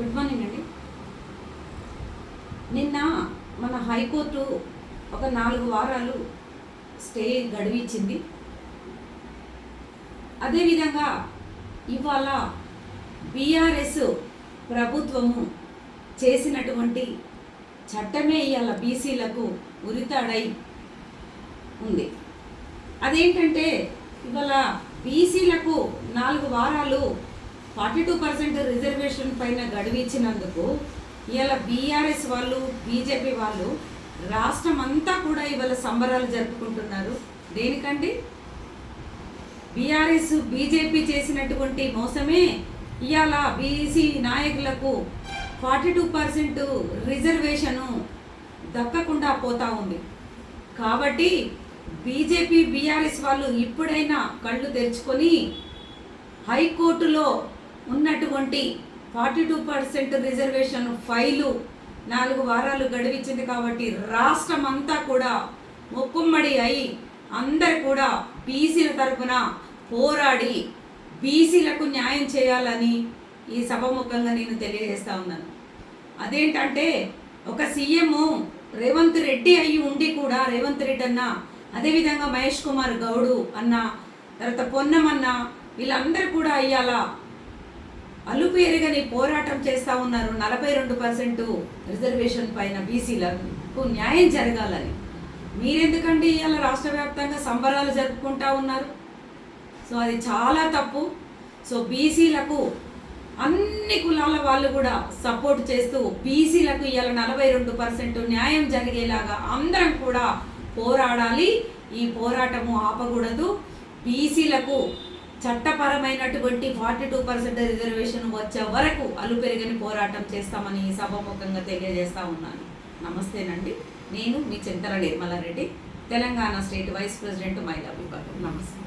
Good morning అండి. నిన్న మన హైకోర్టు ఒక నాలుగు వారాలు స్టే గడువు అదేవిధంగా ఇవాళ బీఆర్ఎస్ ప్రభుత్వము చేసినటువంటి చట్టమే ఇవాళ బీసీలకు ఉరితాడై ఉంది. అదేంటంటే ఇవాళ బీసీలకు నాలుగు వారాలు ఫార్టీ టూ పర్సెంట్ రిజర్వేషన్ పైన గడువు ఇచ్చినందుకు ఇవాళ బీఆర్ఎస్ వాళ్ళు బీజేపీ వాళ్ళు రాష్ట్రం అంతా కూడా ఇవాళ సంబరాలు జరుపుకుంటున్నారు. దేనికండి? బీఆర్ఎస్ బీజేపీ చేసినటువంటి మోసమే ఇవాళ బీసీ నాయకులకు ఫార్టీ టూ పర్సెంట్ రిజర్వేషను దక్కకుండా పోతా ఉంది. కాబట్టి బీజేపీ బీఆర్ఎస్ వాళ్ళు ఇప్పుడైనా కళ్ళు తెరుచుకొని హైకోర్టులో ఉన్నటువంటి forty two percent reservation file నాలుగు వారాలు గడివించింది కాబట్టి రాష్ట్రం అంతా కూడా మొక్కుమ్మడి అయి అందరు కూడా బీసీల తరఫున పోరాడి బీసీలకు న్యాయం చేయాలని ఈ సభముఖంగా నేను తెలియజేస్తా ఉన్నాను. అదేంటంటే ఒక సీఎం రేవంత్ రెడ్డి అయి ఉండి కూడా రేవంత్ రెడ్డి అన్న అదేవిధంగా మహేష్ కుమార్ గౌడు అన్న తర్వాత పొన్నమన్న వీళ్ళందరూ కూడా అయ్యాలా అలుపు ఎరగని పోరాటం చేస్తూ ఉన్నారు నలభై రెండు పర్సెంట్ రిజర్వేషన్ పైన బీసీలకు న్యాయం జరగాలని. మీరెందుకండి ఇవాళ రాష్ట్ర వ్యాప్తంగా సంబరాలు జరుపుకుంటా ఉన్నారు? సో అది చాలా తప్పు. సో బీసీలకు అన్ని కులాల వాళ్ళు కూడా సపోర్ట్ చేస్తూ బీసీలకు ఇవాళ నలభై రెండు పర్సెంట్ న్యాయం జరిగేలాగా అందరం కూడా పోరాడాలి. ఈ పోరాటము ఆపకూడదు. బీసీలకు చట్టపరమైనటువంటి ఫార్టీ టూ పర్సెంట్ రిజర్వేషన్ వచ్చే వరకు అలుపెరగని పోరాటం చేస్తామని ఈ తెలియజేస్తా ఉన్నాను. నమస్తేనండి. నేను మీ Chintala Nirmala Reddy Telangana state vice president మహిళా విభాగం నమస్తే.